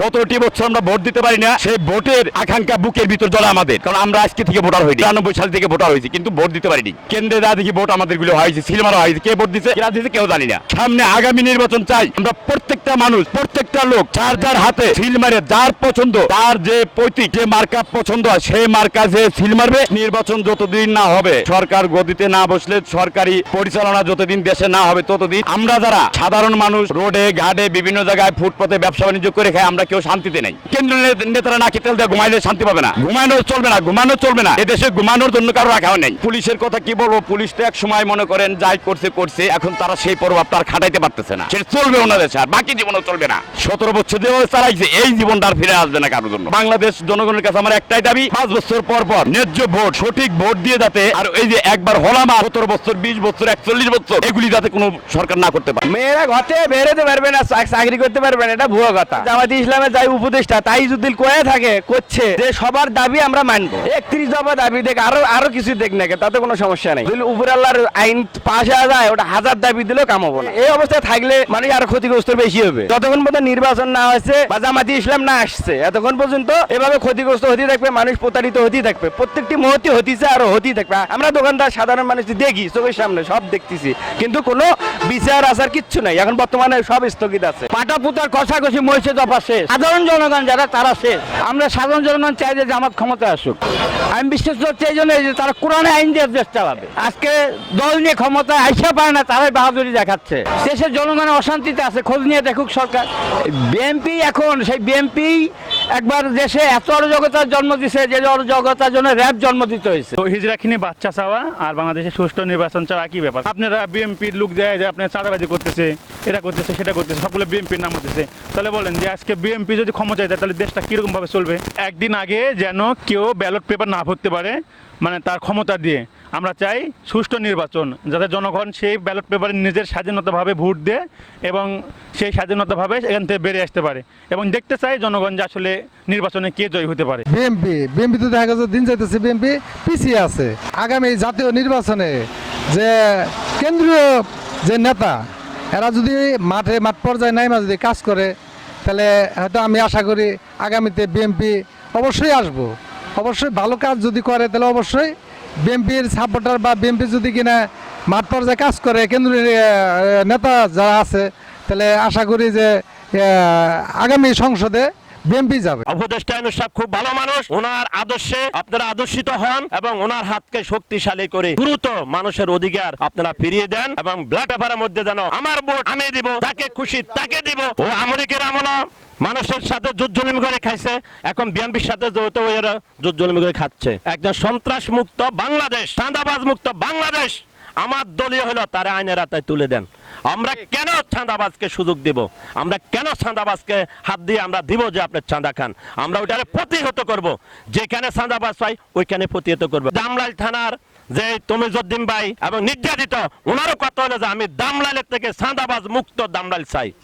সতেরোটি বছর আমরা ভোট দিতে পারি না, সেই ভোটের আকাঙ্ক্ষা বুকের ভিতর জ্বলে আমাদের। কারণ আমরা আজকে থেকে ভোটার হইনি। তিরানব্বই সাল থেকে ভোটার হয়েছি, কিন্তু ভোট দিতে পারিনি। কেন্দ্রে যা দেখি ভোট আমাদেরগুলো হয়েছে সিলমারা হয়েছে, কে ভোট দিচ্ছে কেরা কেউ জানি না। সামনে আগামী নির্বাচন চাই, আমরা প্রত্যেকটা মানুষ, প্রত্যেকটা লোক যার যার হাতে সিল মারে, যার পছন্দ, তার যে পৈতৃক, যে মার্কা পছন্দ হয়, সেই মার্কা যে সিল মারবে, নির্বাচন যতদিন না হবে, সরকার গদিতে না বসলে, সরকারি পরিচালনা যতদিন দেশে না হবে ততদিন, আমরা যারা সাধারণ মানুষ, রোডে, ঘাটে, বিভিন্ন জায়গায় ফুটপথে ব্যবসা বাণিজ্য করে খাই, আমরা কেউ শান্তিতে নেই। কেন্দ্রীয় নেতারা নাকি তেল দিয়ে, ঘুমাইলে শান্তি পাবে না। ঘুমানো চলবে না, ঘুমানো চলবে না। এদেশে ঘুমানোর জন্য কারও রাখাও নেই। পুলিশের কথা কি বলব? পুলিশ তো এক সময় মনে করেন, যাই করছে করছে, এখন তারা সেই প্রভাবটা আর খাটাইতে পারতেছে না। সেটা চলবে ওনাদের আর বাকি জীবনও চলবে না। সতেরো বছর যেভাবে চালাইছে এই জীবনটা আর ফিরে আসবে না কারোর জন্য। বাংলাদেশ জনগণের কাছে আমার একটাই দাবি পাঁচ বছর পর পর ন্যায্য ভোট সঠিক ভোট দিয়ে যাতে আর এই যে একবার হলামা সতেরো বছর বিশ বছর একচল্লিশ বছর এগুলি যাতে কোনো সরকার না করতে পারে। মেয়েরা ঘরে বেরোতে পারবে না চাকরি করতে পারবে না এটা ভুয়ো কথা। জামাতি ইসলামের যাই উপদেষ্টা তাই যদি কয়ে থাকে করছে যে সবার দাবি আমরা মানবো। একত্রিশ দফা দাবি দেখ আরও আরও কিছু দেখ না তাতে কোনো সমস্যা নেই। যদি উপর আল্লাহর আইন পাশ যায় ওটা হাজার দাবি দিলেও কাম হব না। এই অবস্থায় থাকলে মানুষ আরও ক্ষতিগ্রস্ত বেশি হবে। যতক্ষণ পর্যন্ত নির্বাচন না হয়েছে বা জামাতি ইসলাম না আসছে এতক্ষণ পর্যন্ত এভাবে ক্ষতিগ্রস্ত হতেই থাকবে মানুষ প্রতারিত হতেই থাকবে প্রত্যেকটি মুহূর্তে হতিছে আরও হতেই থাকবে। আমরা দোকানদার সাধারণ মানুষ দেখি চোখের সামনে সব দেখতেছি কিন্তু কোনো বিচার আচার কিচ্ছু নাই। এখন বর্তমানে সব স্থগিত আছে। পাটা পুতার কষাকষি মহিষে দফা শেষ। সাধারণ জনগণ যারা তারা শেষ। আমরা সাধারণ জনগণ চাই যে জামাত ক্ষমতা আসুক। আমি বিশ্বাস করছি এই জন্য যে তারা কোরআনে আইন দিয়ে দেশ চালাবে। আজকে দল নিয়ে ক্ষমতা আইসা পারে না তারাই বাহাদুরি দেখাচ্ছে। দেশের জনগণের অশান্তিতে আছে খোঁজ নিয়ে দেখুক সরকার। বিএনপি এখন, সেই বিএনপি একবার দেশে এত অরাজকতার জন্ম দিছে যে অরাজকতার জন্য র্যাব জন্ম দিতে হয়েছে। তো হিজরাখিনি বাচ্চা চাওয়া আর বাংলাদেশে সুষ্ঠু নির্বাচন চাওয়া একই ব্যাপার? আপনারা বিএনপির লোক দেয় যে আপনার চাঁদাবাজি করতেছে, এটা করতেছে, সেটা করতেছে, সবগুলো বিএনপির নাম হতেছে তাহলে বলেন যে আজকে বিএনপি যদি ক্ষমতায় দেয়, তাহলে দেশটা কীরকম ভাবে চলবে? একদিন আগে যেন কেউ ব্যালট পেপার না ভরতে পারে মানে তার ক্ষমতা দিয়ে। আমরা চাই সুষ্ঠু নির্বাচন, যাতে জনগণ সেই ব্যালট পেপারে নিজের স্বাধীনতাভাবে ভোট দেয় এবং সেই স্বাধীনতাভাবে এখান থেকে বেরিয়ে আসতে পারে এবং দেখতে চাই জনগণ যে আসলে নির্বাচনে কে জয় হতে পারে। বিএমপি বিএমপি তো দেখা যাচ্ছে দিন যাইতেছে বিএমপি পিছিয়ে আছে। আগামী জাতীয় নির্বাচনে যে কেন্দ্রীয় যে নেতা, এরা যদি মাঠে মাঠ পর্যায়ে নাইমা যদি কাজ করে, তাহলে হয়তো আমি আশা করি আগামীতে বিএমপি অবশ্যই আসব। অবশ্যই ভালো কাজ যদি করে, তাহলে অবশ্যই বিএমপির সাপোর্টার বা বিএমপি যদি কিনা মাঠ পর্যায়ে কাজ করে, কেন্দ্রীয় নেতা যারা আছে, তাহলে আশা করি যে আগামী সংসদে বিএমপি যাবে। উপদেষ্টা ইউনূস সাহেব খুব ভালো মানুষ। ওনার আদর্শে আপনারা আদর্শিত হন এবং ওনার হাতকে শক্তিশালী করে দ্রুত মানুষের অধিকার আপনারা ফিরিয়ে দেন এবং ব্লাড পেপারের মধ্যে যেন আমার ভোট আমি দিব, তাকে খুশি, তাকে দিব। ও আমরিকের আমলা। মানুষের সাথে যুদ্ধ জলিম করে খাইছে। এখন বিএনপির সাথে যৌথ হয়ে এরা যুদ্ধ জলিম করে খাচ্ছে। একজন সন্ত্রাস মুক্ত বাংলাদেশ চাঁদাবাজ মুক্ত বাংলাদেশ। আমার দলীয় হলো, তারা আইনের আতায় তুলে দেন। আমরা কেন চাঁদাবাজকে সুযোগ দিব? আমরা কেন চাঁদাবাজকে হাত দিয়ে আমরা দিব যে আপনার চাঁদা খান? আমরা ওইটারে প্রতিহত করব। যেখানে চাঁদাবাজ পাই, ওইখানে প্রতিহত করব। দামলাল থানার যে তমিজুদ্দিন ভাই এবং নির্যাতিত, ওনারও কথা হলো যে আমি দামলালের থেকে চাঁদাবাজ মুক্ত দামলাল চাই।